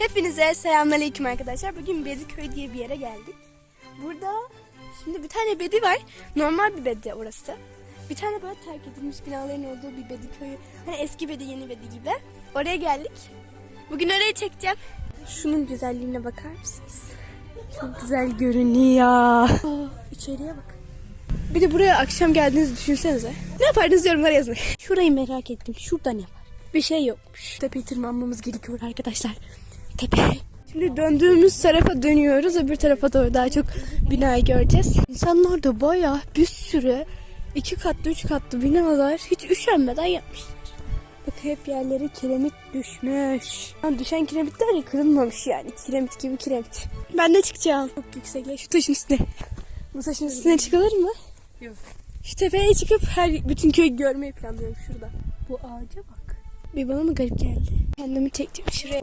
Hepinize selamünaleyküm arkadaşlar. Bugün Bediköy diye bir yere geldik. Burada şimdi bir tane bedi var. Normal bir bedi orası. Bir tane böyle terk edilmiş binaların olduğu bir Bediköy. Hani eski bedi yeni bedi gibi. Oraya geldik. Bugün oraya çekeceğim. Şunun güzelliğine bakar mısınız? Çok güzel görünüyor. Aa, içeriye bak. Bir de buraya akşam geldiğinizi düşünsenize. Ne yapardınız yorumlara yazın. Şurayı merak ettim. Şurada ne var? Bir şey yokmuş. Tepeyi tırmanmamız gerekiyor arkadaşlar. Tepe. Şimdi döndüğümüz tarafa dönüyoruz. Öbür tarafa doğru daha çok binayı göreceğiz. İnsanlar da bayağı bir sürü iki katlı üç katlı binalar hiç üşenmeden yapmışlar. Bak hep yerleri kiremit düşmüş. Yani düşen kiremitler de kırılmamış yani. Kiremit gibi kiremit. Ben de çıkacağım. Çok yüksekle şu taşın üstüne. Bu taşın üstüne çıkılır mı? Yok. Şu tepeye çıkıp her bütün köyü görmeyi planlıyorum şurada. Bu ağaca bak. Bir bana mı garip geldi? Kendimi çektim şuraya.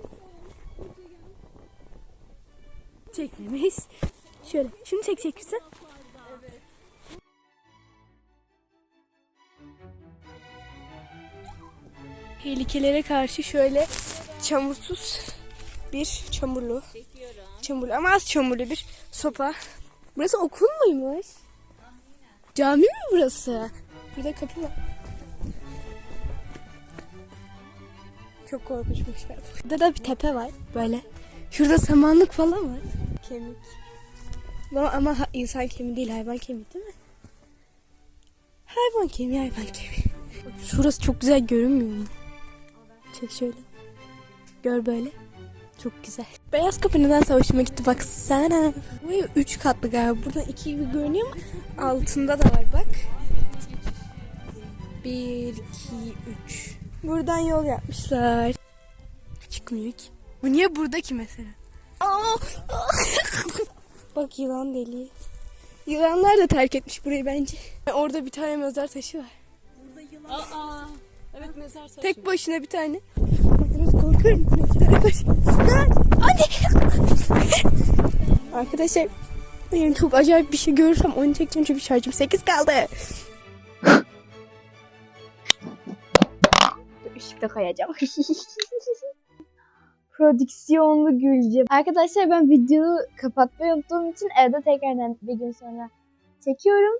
Çekmemeyiz. Şöyle. Şimdi çekecek misin? Tehlikelere karşı şöyle çamursuz bir çamurlu. Çamurlu ama az çamurlu bir sopa. Burası okul muymuş? Cami mi burası? Burada kapı var. Çok korkunçmuşlar. Burada da bir tepe var böyle. Şurada samanlık falan var. Kemik. Ama, ama insan kemiği değil hayvan kemiği değil mi? Hayvan kemiği hayvan kemiği. Şurası çok güzel görünmüyor mu? Çek şöyle. Gör böyle. Çok güzel. Beyaz kapı nedense hoşuma gitti baksana. Bu ev 3 katlı galiba. Buradan 2 gibi görünüyor ama altında da var bak. 1, 2, 3. Buradan yol yapmışlar. Çıkmıyor ki. Bu niye burada ki mesela? Aa! bak yılan deliği. Yılanlar da terk etmiş burayı bence. Orada bir tane mezar taşı var. Aa, evet mezar taşı. Tek başına bir tane. Bakınız korkuyorum. Anne. Arkadaşlar benim çok acayip bir şey görürsem onu çekeceğim çünkü şarjım 8 kaldı. Işıkta kayacağım. Prodüksiyonlu gülce. Arkadaşlar ben videoyu kapatmayı unuttuğum için evde tekrardan bir gün sonra çekiyorum.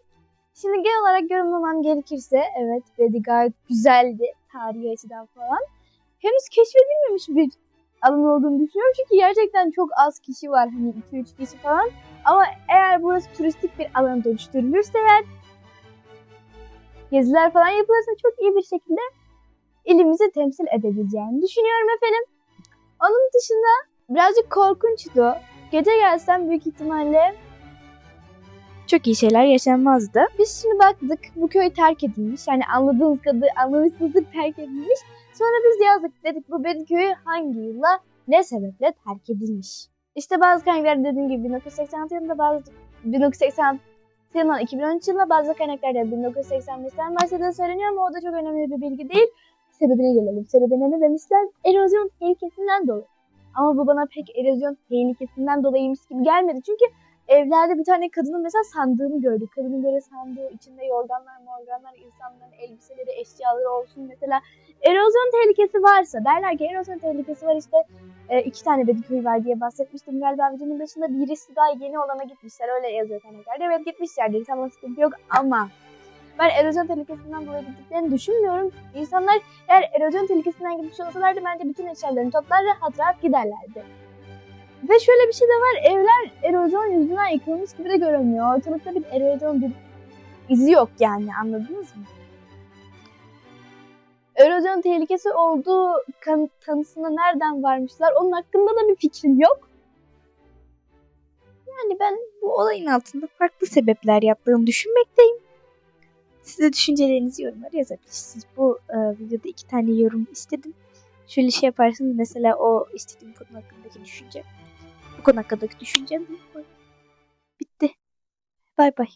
Şimdi genel olarak yorumlamam gerekirse evet gayet güzeldi tarihi açıdan falan. Henüz keşfedilmemiş bir alan olduğunu düşünüyorum çünkü gerçekten çok az kişi var hani 2-3 kişi falan. Ama eğer burası turistik bir alana dönüştürülürse eğer geziler falan yapılırsa çok iyi bir şekilde ilimizi temsil edebileceğini düşünüyorum efendim. Onun dışında birazcık korkunçtu. Gece gelsem büyük ihtimalle çok iyi şeyler yaşanmazdı. Biz şimdi baktık bu köy terk edilmiş. Yani anladığınız kadar anlamışsınızdır terk edilmiş. Sonra biz yazdık dedik bu Bedi köyü hangi yılla ne sebeple terk edilmiş. İşte bazı kaynaklar dediğim gibi 1986 yılında bazı 1986 yılından 2013 yılında bazı kaynaklarda 1985'ten bahsediyor söyleniyor ama o da çok önemli bir bilgi değil sebebine gelelim. Sebebine ne demişler? Erozyon tehlikesinden dolayı. Ama bu bana pek erozyon tehlikesinden dolayıymış gibi gelmedi. Çünkü evlerde bir tane kadının mesela sandığını gördük. Kadının böyle sandığı içinde yorganlar, morganlar, insanların elbiseleri, eşyaları olsun mesela. Erozyon tehlikesi varsa derler ki erozyon tehlikesi var işte e, iki tane Bediköy var diye bahsetmiştim galiba videonun başında. Birisi daha yeni olana gitmişler öyle yazıyor kaynaklarda. Evet gitmişlerdir tamam sıkıntı yok ama ben erozyon tehlikesinden dolayı gittiklerini düşünmüyorum. İnsanlar eğer erozyon tehlikesinden gitmiş olsalardı bence bütün eşyalarını toplar rahat rahat giderlerdi. Ve şöyle bir şey de var. Evler erozyon yüzünden yıkılmış gibi de görünmüyor. Ortalıkta bir erozyon bir izi yok yani anladınız mı? Erozyon tehlikesi olduğu kan- tanısına nereden varmışlar onun hakkında da bir fikrim yok. Yani ben bu olayın altında farklı sebepler yattığını düşünmekteyim. Siz de düşüncelerinizi yorumlara yazabilirsiniz. Bu e, videoda iki tane yorum istedim. Şöyle şey yaparsınız mesela o istediğim konu hakkındaki düşünce. Bu konu hakkındaki düşüncem. Bitti. Bay bay.